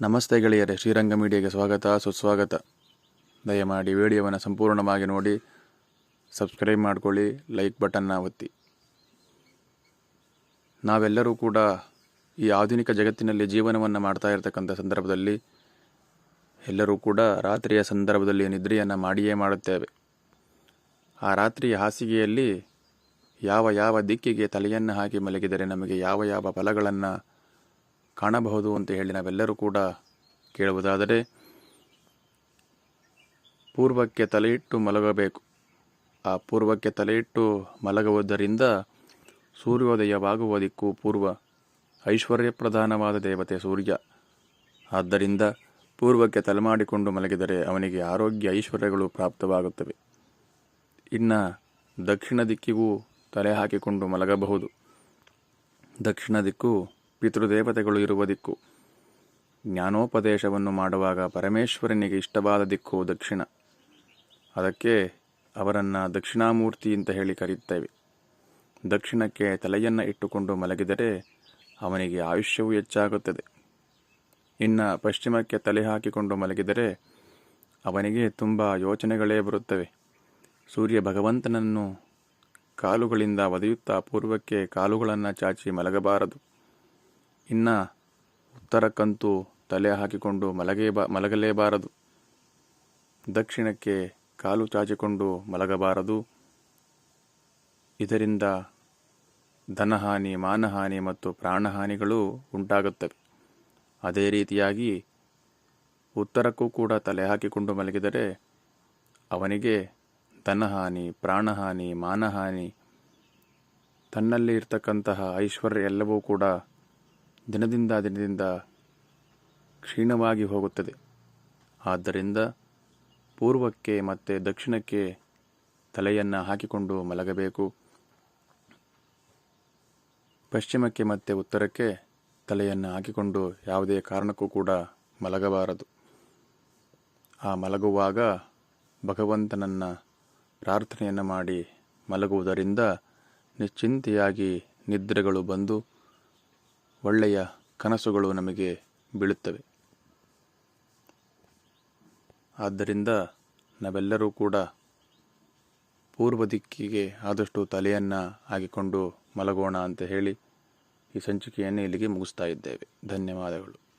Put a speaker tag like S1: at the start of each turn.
S1: ನಮಸ್ತೆ ಗೆಳೆಯರೆ, ಶ್ರೀರಂಗ ಮೀಡಿಯಾಗೆ ಸ್ವಾಗತ, ಸುಸ್ವಾಗತ. ದಯಮಾಡಿ ವಿಡಿಯೋವನ್ನು ಸಂಪೂರ್ಣವಾಗಿ ನೋಡಿ, ಸಬ್ಸ್ಕ್ರೈಬ್ ಮಾಡಿಕೊಳ್ಳಿ, ಲೈಕ್ ಬಟನ್ನ ಒತ್ತಿ. ನಾವೆಲ್ಲರೂ ಕೂಡ ಈ ಆಧುನಿಕ ಜಗತ್ತಿನಲ್ಲಿ ಜೀವನವನ್ನು ಮಾಡ್ತಾ ಇರತಕ್ಕಂಥ ಸಂದರ್ಭದಲ್ಲಿ, ಎಲ್ಲರೂ ಕೂಡ ರಾತ್ರಿಯ ಸಂದರ್ಭದಲ್ಲಿ ನಿದ್ರೆಯನ್ನು ಮಾಡಿಯೇ ಮಾಡುತ್ತೇವೆ. ಆ ರಾತ್ರಿಯ ಹಾಸಿಗೆಯಲ್ಲಿ ಯಾವ ಯಾವ ದಿಕ್ಕಿಗೆ ತಲೆಯನ್ನು ಹಾಕಿ ಮಲಗಿದರೆ ನಮಗೆ ಯಾವ ಯಾವ ಫಲಗಳನ್ನು ಕಾಣಬಹುದು ಅಂತ ಹೇಳಿ ನಾವೆಲ್ಲರೂ ಕೂಡ ಕೇಳುವುದಾದರೆ ಪೂರ್ವಕ್ಕೆ ತಲೆಯಿಟ್ಟು ಮಲಗಬೇಕು. ಆ ಪೂರ್ವಕ್ಕೆ ತಲೆಯಿಟ್ಟು ಮಲಗುವುದರಿಂದ ಸೂರ್ಯೋದಯವಾಗುವ ದಿಕ್ಕು ಪೂರ್ವ ಐಶ್ವರ್ಯ ಪ್ರಧಾನವಾದ ದೇವತೆ ಸೂರ್ಯ. ಆದ್ದರಿಂದ ಪೂರ್ವಕ್ಕೆ ತಲೆಮಾಡಿಕೊಂಡು ಮಲಗಿದರೆ ಅವನಿಗೆ ಆರೋಗ್ಯ ಐಶ್ವರ್ಯಗಳು ಪ್ರಾಪ್ತವಾಗುತ್ತವೆ. ಇನ್ನು ದಕ್ಷಿಣ ದಿಕ್ಕಿಗೂ ತಲೆ ಹಾಕಿಕೊಂಡು ಮಲಗಬಹುದು. ದಕ್ಷಿಣ ದಿಕ್ಕು ಪಿತೃದೇವತೆಗಳು ಇರುವ ದಿಕ್ಕು. ಜ್ಞಾನೋಪದೇಶವನ್ನು ಮಾಡುವಾಗ ಪರಮೇಶ್ವರನಿಗೆ ಇಷ್ಟವಾದ ದಿಕ್ಕು ದಕ್ಷಿಣ. ಅದಕ್ಕೆ ಅವರನ್ನು ದಕ್ಷಿಣಾಮೂರ್ತಿ ಅಂತ ಹೇಳಿ ಕರೆಯುತ್ತೇವೆ. ದಕ್ಷಿಣಕ್ಕೆ ತಲೆಯನ್ನು ಇಟ್ಟುಕೊಂಡು ಮಲಗಿದರೆ ಅವನಿಗೆ ಆಯುಷ್ಯವೂ ಹೆಚ್ಚಾಗುತ್ತದೆ. ಇನ್ನು ಪಶ್ಚಿಮಕ್ಕೆ ತಲೆ ಹಾಕಿಕೊಂಡು ಮಲಗಿದರೆ ಅವನಿಗೆ ತುಂಬ ಯೋಚನೆಗಳೇ ಬರುತ್ತವೆ. ಸೂರ್ಯ ಭಗವಂತನನ್ನು ಕಾಲುಗಳಿಂದ ಒದೆಯುತ್ತಾ ಪೂರ್ವಕ್ಕೆ ಕಾಲುಗಳನ್ನು ಚಾಚಿ ಮಲಗಬಾರದು. ಇನ್ನು ಉತ್ತರಕ್ಕಂತೂ ತಲೆ ಹಾಕಿಕೊಂಡು ಮಲಗೇ ಬಾ ಮಲಗಲೇಬಾರದು. ದಕ್ಷಿಣಕ್ಕೆ ಕಾಲು ಚಾಚಿಕೊಂಡು ಮಲಗಬಾರದು. ಇದರಿಂದ ಧನಹಾನಿ, ಮಾನಹಾನಿ ಮತ್ತು ಪ್ರಾಣಹಾನಿಗಳು ಉಂಟಾಗುತ್ತವೆ. ಅದೇ ರೀತಿಯಾಗಿ ಉತ್ತರಕ್ಕೂ ಕೂಡ ತಲೆ ಹಾಕಿಕೊಂಡು ಮಲಗಿದರೆ ಅವನಿಗೆ ಧನಹಾನಿ, ಪ್ರಾಣಹಾನಿ, ಮಾನಹಾನಿ ತನ್ನಲ್ಲಿ ಇರ್ತಕ್ಕಂತಹ ಐಶ್ವರ್ಯ ಎಲ್ಲವೂ ಕೂಡ ದಿನದಿಂದ ದಿನದಿಂದ ಕ್ಷೀಣವಾಗಿ ಹೋಗುತ್ತದೆ. ಆದ್ದರಿಂದ ಪೂರ್ವಕ್ಕೆ ಮತ್ತು ದಕ್ಷಿಣಕ್ಕೆ ತಲೆಯನ್ನು ಹಾಕಿಕೊಂಡು ಮಲಗಬೇಕು. ಪಶ್ಚಿಮಕ್ಕೆ ಮತ್ತು ಉತ್ತರಕ್ಕೆ ತಲೆಯನ್ನು ಹಾಕಿಕೊಂಡು ಯಾವುದೇ ಕಾರಣಕ್ಕೂ ಕೂಡ ಮಲಗಬಾರದು. ಆ ಮಲಗುವಾಗ ಭಗವಂತನನ್ನು ಪ್ರಾರ್ಥನೆಯನ್ನು ಮಾಡಿ ಮಲಗುವುದರಿಂದ ನಿಶ್ಚಿಂತೆಯಾಗಿ ನಿದ್ರೆಗಳು ಬಂದು ಒಳ್ಳೆಯ ಕನಸುಗಳು ನಮಗೆ ಬೀಳುತ್ತವೆ. ಆದ್ದರಿಂದ ನಾವೆಲ್ಲರೂ ಕೂಡ ಪೂರ್ವ ದಿಕ್ಕಿಗೆ ಆದಷ್ಟು ತಲೆಯನ್ನು ಹಾಕಿಕೊಂಡು ಮಲಗೋಣ ಅಂತ ಹೇಳಿ ಈ ಸಂಚಿಕೆಯನ್ನು ಇಲ್ಲಿಗೆ ಮುಗಿಸ್ತಾ ಇದ್ದೇವೆ. ಧನ್ಯವಾದಗಳು.